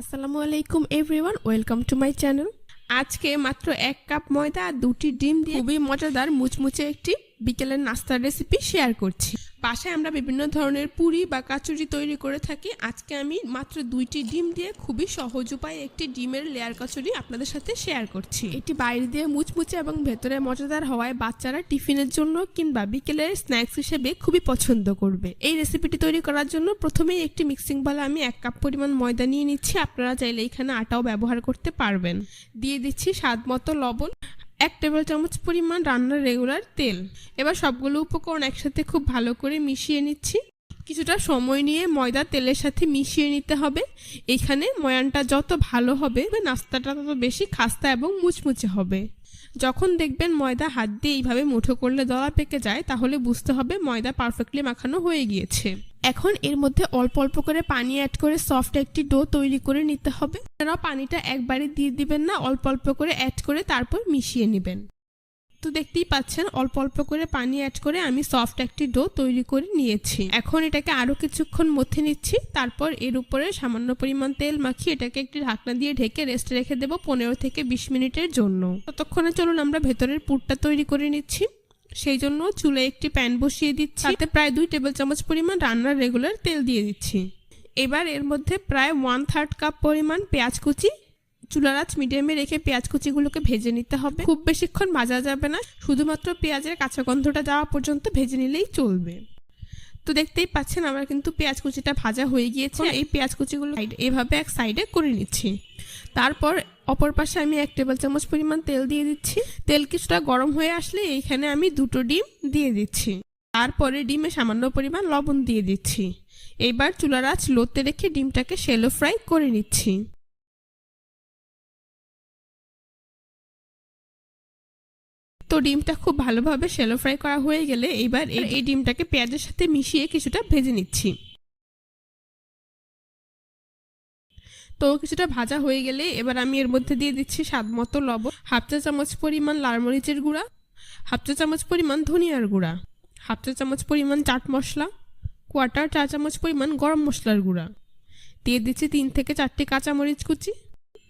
আসসালামু আলাইকুম everyone, welcome to my channel. আজকে মাত্র এক কাপ ময়দা আর দুটি ডিম দিয়ে খুবই মজাদার মুচমুচে একটি বিকেলের নাস্তার রেসিপি শেয়ার করছি। বাসায় আমরা বিভিন্ন ধরনের পুরি বা কাচুরি তৈরি করে থাকি। আজকে আমি মাত্র দুইটি ডিম দিয়ে খুবই সহজ উপায়ে একটি ডিমের লেয়ার কাচুরি আপনাদের সাথে শেয়ার করছি। এটি বাইরে দিয়ে মুচমুচে এবং ভেতরে মজাদার হওয়ায় বাচ্চারা টিফিনের জন্য কিংবা বিকেলের স্ন্যাক্স হিসেবে খুবই পছন্দ করবে। এই রেসিপিটি তৈরি করার জন্য প্রথমেই একটি মিক্সিং বলে আমি এক কাপ পরিমাণ ময়দা নিয়ে নিচ্ছি। আপনারা চাইলে এখানে আটাও ব্যবহার করতে পারবেন। দিয়ে দিচ্ছি স্বাদ মতো লবণ এক টেবিল চামচ পরিমাণ রান্নার রেগুলার তেল। এবার সবগুলো উপকরণ একসাথে খুব ভালো করে মিশিয়ে নিচ্ছি। কিছুটা সময় নিয়ে ময়দা তেলের সাথে মিশিয়ে নিতে হবে। এখানে ময়ানটা যত ভালো হবে, নাস্তাটা তত বেশি খাস্তা এবং মুচমুচে হবে। যখন দেখবেন ময়দা হাত দিয়ে এইভাবে মুঠো করলে দলা পেকে যায়, তাহলে বুঝতে হবে ময়দা পারফেক্টলি মাখানো হয়ে গিয়েছে। এখন এর মধ্যে অল্প অল্প করে পানি অ্যাড করে সফট একটি ডো তৈরি করে নিতে হবে। আপনারাও পানিটা একবারে দিয়ে দিবেন না, অল্প অল্প করে অ্যাড করে তারপর মিশিয়ে নেবেন। তো দেখতেই পাচ্ছেন, অল্প অল্প করে পানি অ্যাড করে আমি সফট একটি ডো তৈরি করে নিয়েছি। এখন এটাকে আরও কিছুক্ষণ মথে নিচ্ছি, তারপর এর উপরে সামান্য পরিমাণ তেল মাখিয়ে এটাকে একটি ঢাকনা দিয়ে ঢেকে রেস্টে রেখে দেবো পনেরো থেকে বিশ মিনিটের জন্য। ততক্ষণে চলুন আমরা ভেতরের পুরটা তৈরি করে নিচ্ছি। সেই জন্য চুলে একটি প্যান বসিয়ে দিচ্ছি। তাতে প্রায় দুই টেবিল চামচ পরিমাণ রান্নার রেগুলার তেল দিয়ে দিচ্ছি। এবার এর মধ্যে প্রায় ওয়ান থার্ড কাপ পরিমাণ পেঁয়াজ কুচি। চুলার আঁচ মিডিয়ামে রেখে পেঁয়াজ কুচিগুলোকে ভেজে নিতে হবে। খুব বেশিক্ষণ ভাজা যাবে না। শুধুমাত্র পেঁয়াজের কাঁচা গন্ধটা যাওয়া পর্যন্ত ভেজে নিলেই চলবে। তো দেখতেই পাচ্ছেন, আমার কিন্তু পেঁয়াজ কুচিটা ভাজা হয়ে গিয়েছে। এই পেঁয়াজ কুচিগুলো এভাবে এক সাইডে করে নিচ্ছি। তারপর অপর পাশে আমি এক টেবিল চামচ পরিমাণ তেল দিয়ে দিচ্ছি। তেল কিছুটা গরম হয়ে আসলে এইখানে আমি দুটো ডিম দিয়ে দিচ্ছি। তারপরে ডিমে সামান্য পরিমাণ লবণ দিয়ে দিচ্ছি। এবার চুলার আঁচ লোতে রেখে ডিমটাকে শেলো ফ্রাই করে নিচ্ছি। তো ডিমটা খুব ভালোভাবে শ্যালো ফ্রাই করা হয়ে গেলে এবার এই ডিমটাকে পেঁয়াজের সাথে মিশিয়ে কিছুটা ভেজে নিচ্ছি। তো কিছুটা ভাজা হয়ে গেলে এবার আমি এর মধ্যে দিয়ে দিচ্ছি স্বাদ মতো লবণ, হাফ চা চামচ পরিমাণ লাল মরিচের গুঁড়া, হাফ চা চামচ পরিমাণ ধনিয়ার গুঁড়া, হাফ চা চামচ পরিমাণ চাট মশলা, কোয়ার্টার চা চামচ পরিমাণ গরম মশলার গুঁড়া। দিয়ে দিচ্ছি তিন থেকে চারটি কাঁচামরিচ কুচি।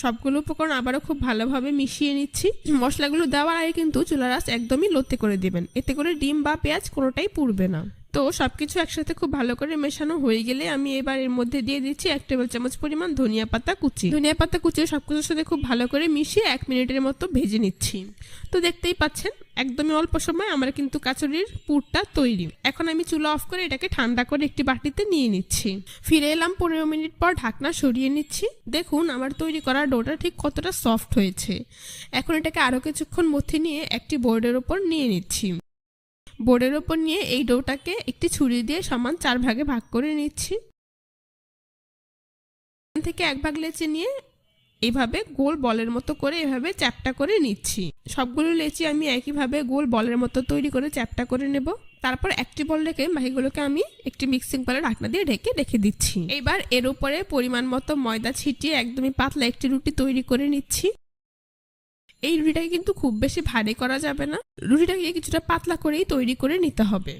সবগুলো উপকরণ আবারও খুব ভালোভাবে মিশিয়ে নিচ্ছি। মশলাগুলো দেওয়ার আগে কিন্তু চুলার আঁচ একদমই লোতে করে দেবেন। এতে করে ডিম বা পেঁয়াজ কোনোটাই পুড়বে না। তো সব কিছু একসাথে খুব ভালো করে মেশানো হয়ে গেলে আমি এবার এর মধ্যে দিয়ে দিচ্ছি এক টেবিল চামচ পরিমাণ ধনিয়া পাতা কুচি। ধনিয়া পাতা কুচি সবকিছুর সাথে খুব ভালো করে মিশিয়ে এক মিনিটের মতো ভেজে নিচ্ছি। তো দেখতেই পাচ্ছেন, একদমই অল্প সময় আমার কিন্তু কাচুরির পুরটা তৈরি। এখন আমি চুলা অফ করে এটাকে ঠান্ডা করে একটি বাটিতে নিয়ে নিচ্ছি। ফিরে এলাম পনেরো মিনিট পর ঢাকনা সরিয়ে নিচ্ছি। দেখুন, আমার তৈরি করা ডোটা ঠিক কতটা সফট হয়েছে। এখন এটাকে আরও কিছুক্ষণ মধ্যে নিয়ে একটি বোর্ডের ওপর নিয়ে নিচ্ছি। বোর্ডের ওপর নিয়ে এই ডোটাকে একটি ছুরি দিয়ে সমান চার ভাগে ভাগ করে নিচ্ছি। থেকে এক ভাগ লেচি নিয়ে এভাবে গোল বলের মতো করে এভাবে চ্যাপটা করে নিচ্ছি। সবগুলো লেচি আমি একইভাবে গোল বলের মতো তৈরি করে চ্যাপটা করে নেব। তারপর একটি বল রেখে বাকিগুলোকে আমি একটি মিক্সিং বলে ঢাকনা দিয়ে ঢেকে রেখে দিচ্ছি। এবার এর উপরে পরিমাণ মতো ময়দা ছিটিয়ে একদমই পাতলা একটি রুটি তৈরি করে নিচ্ছি। এই রুটিটাকে কিন্তু খুব বেশি ভারী করা যাবে না। রুটিটাকে কিছুটা পাতলা করেই তৈরি করে নিতে হবে।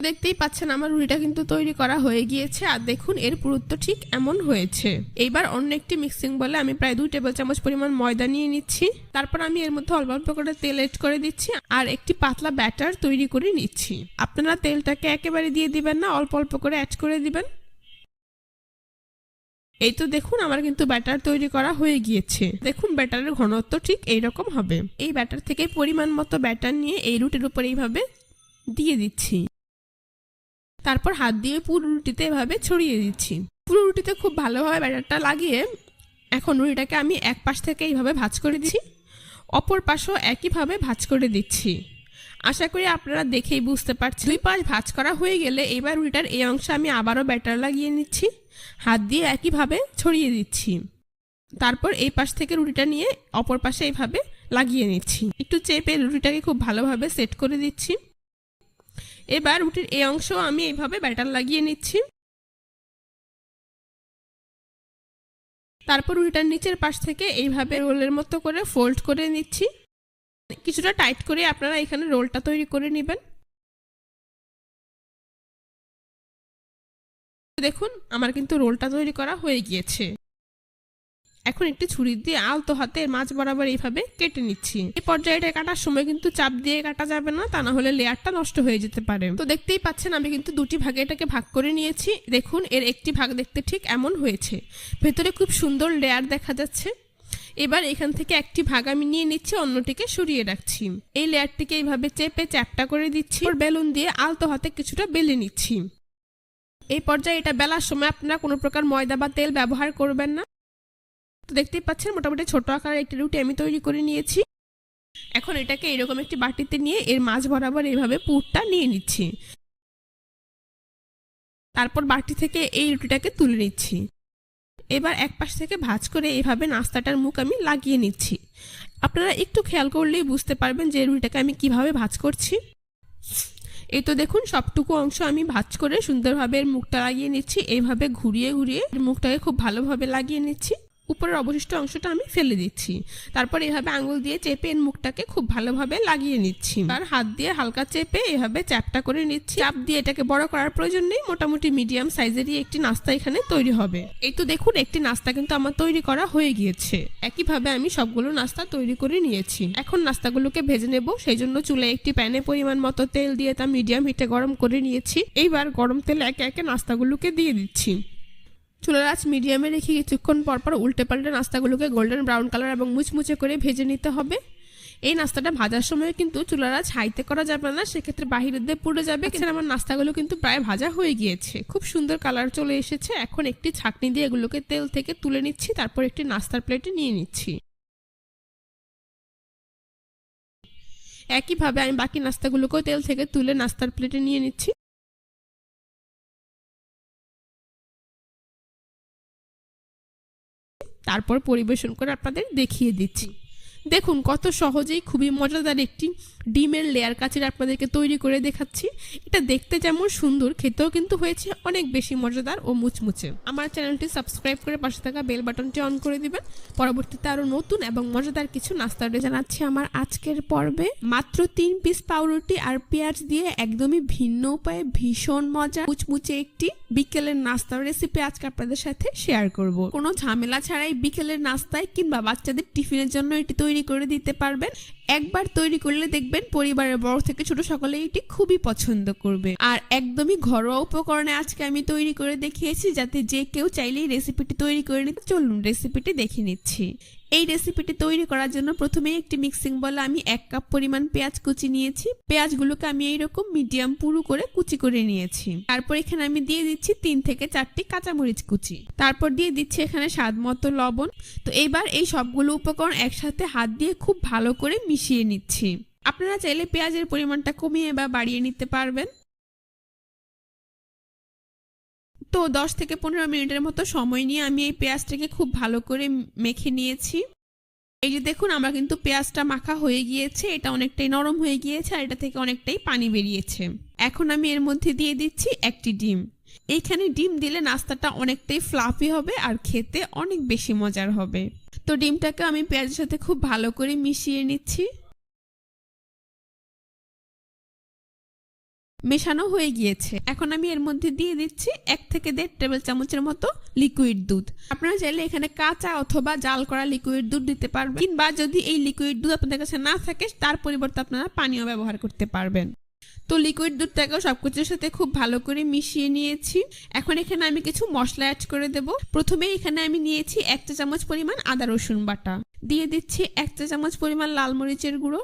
দেখতেই পাচ্ছেন আমার রুটিটা কিন্তু তৈরি করা হয়ে গিয়েছে আর দেখুন এর পুরুত্ব ঠিক এমন হয়েছে। এইবার অন্য একটি মিক্সিং বলে আমি প্রায় দুই টেবিল চামচ পরিমাণ ময়দা নিয়ে নিচ্ছি। তারপর আমি এর মধ্যে অল্প অল্প করে তেল এড করে দিচ্ছি আর একটি পাতলা ব্যাটার তৈরি করে নিচ্ছি। আপনারা তেলটাকে একেবারে দিয়ে দিবেন না, অল্প অল্প করে অ্যাড করে দিবেন। এই তো দেখুন, আমার কিন্তু ব্যাটার তৈরি করা হয়ে গিয়েছে। দেখুন, ব্যাটারের ঘনত্ব ঠিক এইরকম হবে। এই ব্যাটার থেকে পরিমাণ মতো ব্যাটার নিয়ে এই রুটির উপর এইভাবে দিয়ে দিচ্ছি। তারপর হাত দিয়ে পুরো রুটিতে এভাবে ছড়িয়ে দিচ্ছি। পুরো রুটিতে খুব ভালোভাবে ব্যাটারটা লাগিয়ে এখন রুটিটাকে আমি এক পাশ থেকে এইভাবে ভাঁজ করে দিচ্ছি, অপর পাশও একইভাবে ভাঁজ করে দিচ্ছি। আশা করি আপনারা দেখেই বুঝতে পারছেন। দুই পাশ ভাঁজ করা হয়ে গেলে এবার রুটিটার এই অংশে আমি আবারও ব্যাটার লাগিয়ে নিচ্ছি। হাত দিয়ে একইভাবে ছড়িয়ে দিচ্ছি। তারপর এই পাশ থেকে রুটিটা নিয়ে অপর পাশে এইভাবে লাগিয়ে নিচ্ছি। একটু চেপে রুটিটাকে খুব ভালোভাবে সেট করে দিচ্ছি। এবার রুটির এই অংশ আমি এইভাবে ব্যাটার লাগিয়ে নিচ্ছি। তারপর রুটিটার নিচের পাশ থেকে এইভাবে রোলের মতো করে ফোল্ড করে নিচ্ছি। কিছুটা টাইট করে আপনারা এখানে রোলটা তৈরি করে নেবেন। দেখুন, আমার কিন্তু রোলটা তৈরি করা হয়ে গিয়েছে। এখন একটি ছুরি দিয়ে আলতো হাতে মাছ বরাবর এইভাবে কেটে নিচ্ছি। এই পর্যায়ে এটা কাটার সময় কিন্তু চাপ দিয়ে কাটা যাবে না, তা না হলে লেয়ারটা নষ্ট হয়ে যেতে পারে। তো দেখতেই পাচ্ছেন, আমি কিন্তু দুটি ভাগে এটাকে ভাগ করে নিয়েছি। দেখুন, এর একটি ভাগ দেখতে ঠিক এমন হয়েছে। ভেতরে খুব সুন্দর লেয়ার দেখা যাচ্ছে। এবার এখান থেকে একটি ভাগ আমি নিয়ে নিচ্ছি, অন্যটিকে সরিয়ে রাখছি। এই লেয়ারটিকে এইভাবে চেপে চ্যাপটা করে দিচ্ছি। বেলুন দিয়ে আলতো হাতে কিছুটা বেলে নিচ্ছি। এই পর্যায়ে এটা বেলার সময় আপনারা কোনো প্রকার ময়দা বা তেল ব্যবহার করবেন না। তো দেখতেই পাচ্ছেন মোটামুটি ছোট আকারের একটি রুটি আমি তৈরি করে নিয়েছি। এখন এটাকে এরকম একটি বাটিতে নিয়ে এর মাঝ বরাবর এইভাবে পুরটা নিয়ে নিচ্ছি। তারপর বাটি থেকে এই রুটিটাকে তুলে নিচ্ছি। এবার এক পাশ থেকে ভাজ করে এইভাবে নাস্তাটার মুখ আমি লাগিয়ে নিচ্ছি। আপনারা একটু খেয়াল করলেই বুঝতে পারবেন যে রুটিটাকে আমি কীভাবে ভাঁজ করছি। এই তো দেখুন, সবটুকু অংশ আমি ভাজ করে সুন্দরভাবে এর মুখটা লাগিয়ে নিচ্ছি। এইভাবে ঘুরিয়ে ঘুরিয়ে মুখটাকে খুব ভালোভাবে লাগিয়ে নিচ্ছি। উপরের অবশিষ্ট অংশটা আমি ফেলে দিচ্ছি। তারপর এভাবে আঙুল দিয়ে চেপে এর মুখটাকে খুব ভালোভাবে লাগিয়ে নিচ্ছি। আর হাত দিয়ে হালকা চেপে এভাবে চ্যাপটা করে নিচ্ছি। চাপ দিয়ে এটাকে বড় করার প্রয়োজন নেই, মোটামুটি মিডিয়াম সাইজেরই একটি নাস্তা এখানে তৈরি হবে। এই তো দেখুন, একটি নাস্তা কিন্তু আমার তৈরি করা হয়ে গিয়েছে। একইভাবে আমি সবগুলো নাস্তা তৈরি করে নিয়েছি। এখন নাস্তাগুলোকে ভেজে নেব সেই জন্য চুলে একটি প্যানে পরিমাণ মতো তেল দিয়ে তা মিডিয়াম হিটে গরম করে নিয়েছি। এইবার গরম তেলে একে একে নাস্তাগুলোকে দিয়ে দিচ্ছি। চুলার আঁচ মিডিয়ামে রেখে কিছুক্ষণ পরপর উল্টে পাল্টে নাস্তাগুলোকে গোল্ডেন ব্রাউন কালার এবং মুচমুচে করে ভেজে নিতে হবে। এই নাস্তাটা ভাজার সময় কিন্তু চুলার আঁচ হাইতে করা যাবে না সেক্ষেত্রে বাহিরের দিয়ে পুড়ে যাবে। এছাড়া আমার নাস্তাগুলো কিন্তু প্রায় ভাজা হয়ে গিয়েছে। খুব সুন্দর কালার চলে এসেছে। এখন একটি ছাকনি দিয়ে এগুলোকে তেল থেকে তুলে নিচ্ছি তারপর একটি নাস্তার প্লেটে নিয়ে নিচ্ছি। একইভাবে আমি বাকি নাস্তাগুলোকেও তেল থেকে তুলে নাস্তার প্লেটে নিয়ে নিচ্ছি। তারপর পরিবেশন করে আপনাদের দেখিয়ে দিচ্ছি। দেখুন, কত সহজেই খুবই মজাদার একটি ডিমের লেয়ার কাচের আপনাদেরকে তৈরি করে দেখাচ্ছি। এটা দেখতে যেমন সুন্দর, খেতেও কিন্তু হয়েছে অনেক বেশি মজাদার ও মুচমুচে। আমার চ্যানেলটি সাবস্ক্রাইব করে পাশে থাকা বেল বাটনটি অন করে দিবেন। পরবর্তীতে আরও নতুন এবং মজাদার কিছু নাস্তা জানাচ্ছি আমার আজকের পর্বে। মাত্র তিন পিস পাউরুটি আর পেঁয়াজ দিয়ে একদমই ভিন্ন উপায়ে ভীষণ মজা, মুচমুচে একটি বিকেলের নাস্তার রেসিপি আজকে আপনাদের সাথে শেয়ার করব। কোনো ঝামেলা ছাড়াই বিকেলের নাস্তায় কিংবা বাচ্চাদের টিফিনের জন্য এটি তৈরি করে দিতে পারবেন। একবার তৈরি করলে দেখবেন পরিবারের বড় থেকে ছোট সকলে এটি খুবই পছন্দ করবে। আর একদমই ঘরোয়া উপকরণে আজকে আমি তৈরি করে দেখিয়েছি, যাতে যে কেউ চাইলেই রেসিপিটি তৈরি করে নিতে চলুন রেসিপিটি দেখে নিচ্ছি। এই রেসিপিটি তৈরি করার জন্য প্রথমে একটি মিক্সিং বলে আমি এক কাপ পরিমাণ পেঁয়াজ কুচি নিয়েছি। পেঁয়াজগুলোকে আমি এইরকম মিডিয়াম পুরু করে কুচি করে নিয়েছি। তারপর এখানে আমি দিয়ে দিচ্ছি তিন থেকে চারটি কাঁচামরিচ কুচি। তারপর দিয়ে দিচ্ছি এখানে স্বাদ মতো লবণ। তো এবার এই সবগুলো উপকরণ একসাথে হাত দিয়ে খুব ভালো করে মিশিয়ে নিচ্ছি। আপনারা চাইলে পেঁয়াজের পরিমাণটা কমিয়ে বা বাড়িয়ে নিতে পারবেন। তো দশ থেকে পনেরো মিনিটের মতো সময় নিয়ে আমি এই পেঁয়াজটাকে খুব ভালো করে মেখে নিয়েছি। এই যে দেখুন, আমরা কিন্তু পেঁয়াজটা মাখা হয়ে গিয়েছে, এটা অনেকটাই নরম হয়ে গিয়েছে আর এটা থেকে অনেকটাই পানি বেরিয়েছে। এখন আমি এর মধ্যে দিয়ে দিচ্ছি একটি ডিম। এইখানে ডিম দিলে নাস্তাটা অনেকটাই ফ্লাফি হবে আর খেতে অনেক বেশি মজার হবে। তো ডিমটাকে আমি পেঁয়াজের সাথে খুব ভালো করে মিশিয়ে নিচ্ছি। মেশানো হয়ে গিয়েছে। এখন আমি এর মধ্যে দিয়ে দিচ্ছি এক থেকে দেড় টেবিল চামচের মতো লিকুইড দুধ। আপনারা চাইলে এখানে কাঁচা অথবা জাল করা লিকুইড দুধ দিতে পারবেন। কিংবা যদি এই লিকুইড দুধ আপনাদের কাছে না থাকে, তার পরিবর্তে আপনারা পানীয় ব্যবহার করতে পারবেন। তো লিকুইড দুধটাকেও সব কিছুর সাথে খুব ভালো করে মিশিয়ে নিয়েছি। এখন এখানে আমি কিছু মশলা অ্যাড করে দেব। প্রথমে এখানে আমি নিয়েছি এক চা চামচ পরিমাণ আদা রসুন বাটা। দিয়ে দিচ্ছি এক চা চামচ পরিমাণ লাল মরিচের গুঁড়ো।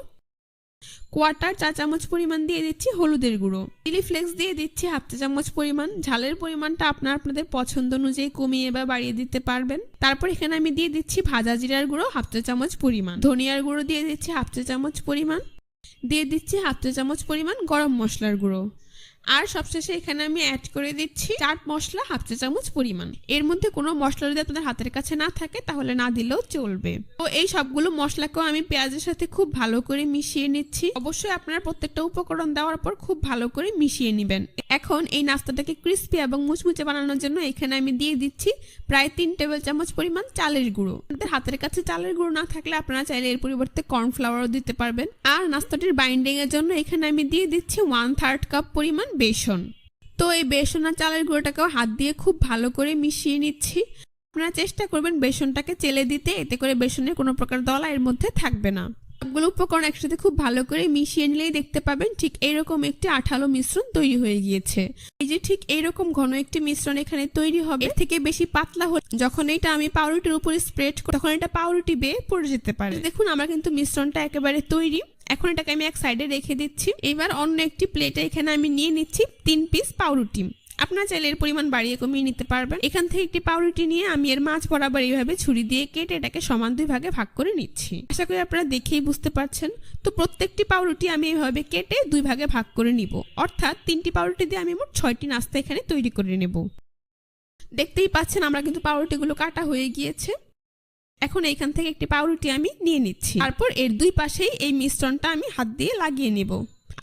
কোয়াটার চা চামচ পরিমাণ দিয়ে দিচ্ছি হলুদের গুঁড়ো। চিলি ফ্লেক্স দিয়ে দিচ্ছি হাফ চা চামচ পরিমাণ। ঝালের পরিমাণটা আপনার আপনাদের পছন্দ অনুযায়ী কমিয়ে বা বাড়িয়ে দিতে পারবেন। তারপর এখানে আমি দিয়ে দিচ্ছি ভাজা জিরার গুঁড়ো হাফ চা চামচ পরিমাণ। ধনিয়ার গুঁড়ো দিয়ে দিচ্ছি হাফ চা চামচ পরিমাণ। দিয়ে দিচ্ছি হাফ চা চামচ পরিমাণ গরম মশলার গুঁড়ো। আর সবশেষে এখানে আমি অ্যাড করে দিচ্ছি চাট মশলা হাফ চা চামচ পরিমাণ। এর মধ্যে কোনো মশলা যদি আপনাদের হাতের কাছে না থাকে, তাহলে না দিলেও চলবে। তো এই সবগুলো মশলাকেও আমি পেঁয়াজের সাথে খুব ভালো করে মিশিয়ে নিচ্ছি। অবশ্যই আপনারা প্রত্যেকটা উপকরণ দেওয়ার পর খুব ভালো করে মিশিয়ে নেবেন। এখন এই নাস্তাটাকে ক্রিস্পি এবং মুচমুচে বানানোর জন্য এখানে আমি দিয়ে দিচ্ছি প্রায় তিন টেবিল চামচ পরিমাণ চালের গুঁড়ো। আপনাদের হাতের কাছে চালের গুঁড়ো না থাকলে আপনারা চাইলে এর পরিবর্তে কর্নফ্লাওয়ারও দিতে পারবেন। আর নাস্তাটির বাইন্ডিং এর জন্য এখানে আমি দিয়ে দিচ্ছি ওয়ান থার্ড কাপ পরিমাণ বেসন। তো এই বেসন আর চালের গুঁড়োটাকেও হাত দিয়ে খুব ভালো করে মিশিয়ে নিচ্ছি। আপনারা চেষ্টা করবেন বেসনটাকে চেলে দিতে, এতে করে বেসনের কোনো প্রকার দলা এর মধ্যে থাকবে না। সবগুলো উপকরণ একসাথে খুব ভালো করে মিশিয়ে নিলেই দেখতে পাবেন ঠিক এইরকম একটি আঠালো মিশ্রণ তৈরি হয়ে গিয়েছে। এই যে ঠিক এইরকম ঘন একটি মিশ্রণ এখানে তৈরি হবে, এর থেকে বেশি পাতলা হলে যখন এটা আমি পাউরুটির উপরে স্প্রেড তখন এটা পাউরুটি বেয়ে পড়ে যেতে পারে। দেখুন, আমার কিন্তু মিশ্রণটা একেবারে তৈরি। এখন এটাকে আমি এক সাইডে রেখে দিচ্ছি। এবার অন্য একটি প্লেটে এখানে আমি নিয়ে নিচ্ছি তিন পিস পাউরুটি। আপনার চাইলে এর পরিমাণ বাড়িয়ে কমিয়ে নিতে পারবেন। এখান থেকে একটি পাউরুটি নিয়ে আমি এর মাছ বরাবর এইভাবে ছুরি দিয়ে কেটে এটাকে সমান দুই ভাগে ভাগ করে নিচ্ছি। আশা করি আপনারা দেখেই বুঝতে পারছেন। তো প্রত্যেকটি পাউরুটি আমি এইভাবে কেটে দুই ভাগে ভাগ করে নিব। অর্থাৎ তিনটি পাউরুটি দিয়ে আমি মোট ছয়টি নাস্তা এখানে তৈরি করে নেব। দেখতেই পাচ্ছেন আমরা কিন্তু পাউরুটিগুলো কাটা হয়ে গিয়েছে। এখন এইখান থেকে একটি পাউরুটি আমি নিয়ে নিচ্ছি। তারপর এর দুই পাশেই এই মিশ্রণটা আমি হাত দিয়ে লাগিয়ে নেব।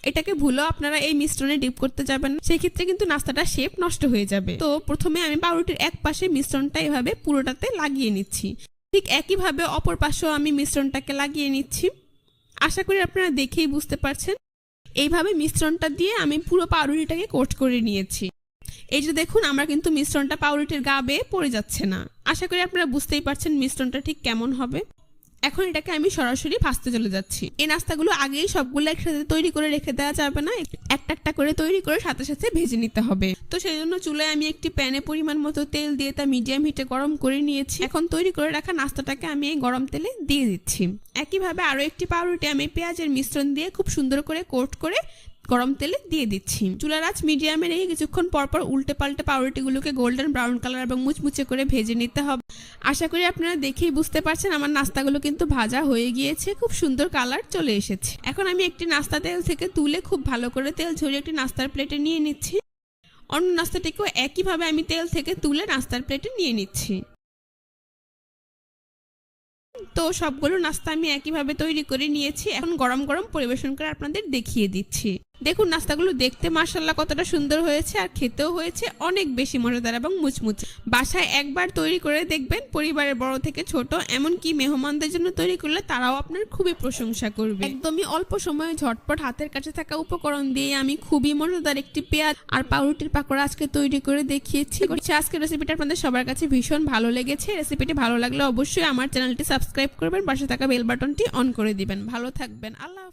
এটাকে ভুলেও আপনারা এই মিশ্রণে ডিপ করতে যাবেন সেক্ষেত্রে কিন্তু নাস্তাটা শেপ নষ্ট হয়ে যাবে। তো প্রথমে আমি পাউরুটির এক পাশে মিশ্রণটা এভাবে পুরোটাতে লাগিয়ে নিচ্ছি। ঠিক একইভাবে অপর পাশেও আমি মিশ্রণটাকে লাগিয়ে নিচ্ছি। আশা করি আপনারা দেখেই বুঝতে পারছেন। এইভাবে মিশ্রণটা দিয়ে আমি পুরো পাউরুটিটাকে কোট করে নিয়েছি। এই যে দেখুন, আমরা কিন্তু মিশ্রণটা পাউরুটির গা বেয়ে পড়ে যাচ্ছে না। আশা করি আপনারা বুঝতেই পারছেন মিশ্রণটা ঠিক কেমন হবে। এখন এটাকে আমি সরাসরি ভাজতে চলে যাচ্ছি। এই নাস্তাগুলো আগেই সবগুলো একসাথে তৈরি করে রেখে দেওয়া যাবে না, একটা একটা করে তৈরি করে সাথে সাথে ভেজে নিতে হবে। তো সেই জন্য চুলায় আমি একটি প্যানে পরিমাণ মতো তেল দিয়ে তা মিডিয়াম হিটে গরম করে নিয়েছি। এখন তৈরি করে রাখা নাস্তাটাকে আমি এই গরম তেলে দিয়ে দিচ্ছি। একইভাবে আরও একটি পাউরুটি আমি পেঁয়াজের মিশ্রণ দিয়ে খুব সুন্দর করে কোট করে গরম তেলে দিয়ে দিচ্ছি। চুলার আঁচ মিডিয়ামে রেখে কিছুক্ষণ পরপর উল্টে পাল্টে পাউরুটিগুলোকে গোল্ডেন ব্রাউন কালার এবং মুচমুচে করে ভেজে নিতে হবে। আশা করি আপনারা দেখেই বুঝতে পারছেন আমার নাস্তাগুলো কিন্তু ভাজা হয়ে গিয়েছে, খুব সুন্দর কালার চলে এসেছে। এখন আমি একটি নাস্তা তেল থেকে তুলে খুব ভালো করে তেল ঝরিয়ে একটি নাস্তার প্লেটে নিয়ে নিচ্ছি। অন্য নাস্তাটিকেও একইভাবে আমি তেল থেকে তুলে নাস্তার প্লেটে নিয়ে নিচ্ছি। তো সবগুলো নাস্তা আমি একইভাবে তৈরি করে নিয়েছি। এখন গরম গরম পরিবেশন করে আপনাদের দেখিয়ে দিচ্ছি। দেখুন নাস্তাগুলো দেখতে মার্শাল্লাহ কতটা সুন্দর হয়েছে আর খেতেও হয়েছে অনেক বেশি মজাদার এবং মুচমুচে। বাসায় একবার তৈরি করে দেখবেন পরিবারের বড় থেকে ছোট এমনকি মেহমানদের জন্য তৈরি করলে তারাও আপনার খুবই প্রশংসা করবে। একদমই অল্প সময়ে ঝটপট হাতের কাছে থাকা উপকরণ দিয়ে আমি খুবই মজাদার একটি পেঁয়াজ আর পাউরুটির পাকোড়া আজকে তৈরি করে দেখিয়েছি। করছি আজকের রেসিপিটা আপনাদের সবার কাছে ভীষণ ভালো লেগেছে। রেসিপিটি ভালো লাগলে অবশ্যই আমার চ্যানেলটি সাবস্ক্রাইব করবেন পাশে থাকা বেল বাটনটি অন করে দিবেন। ভালো থাকবেন। আল্লাহ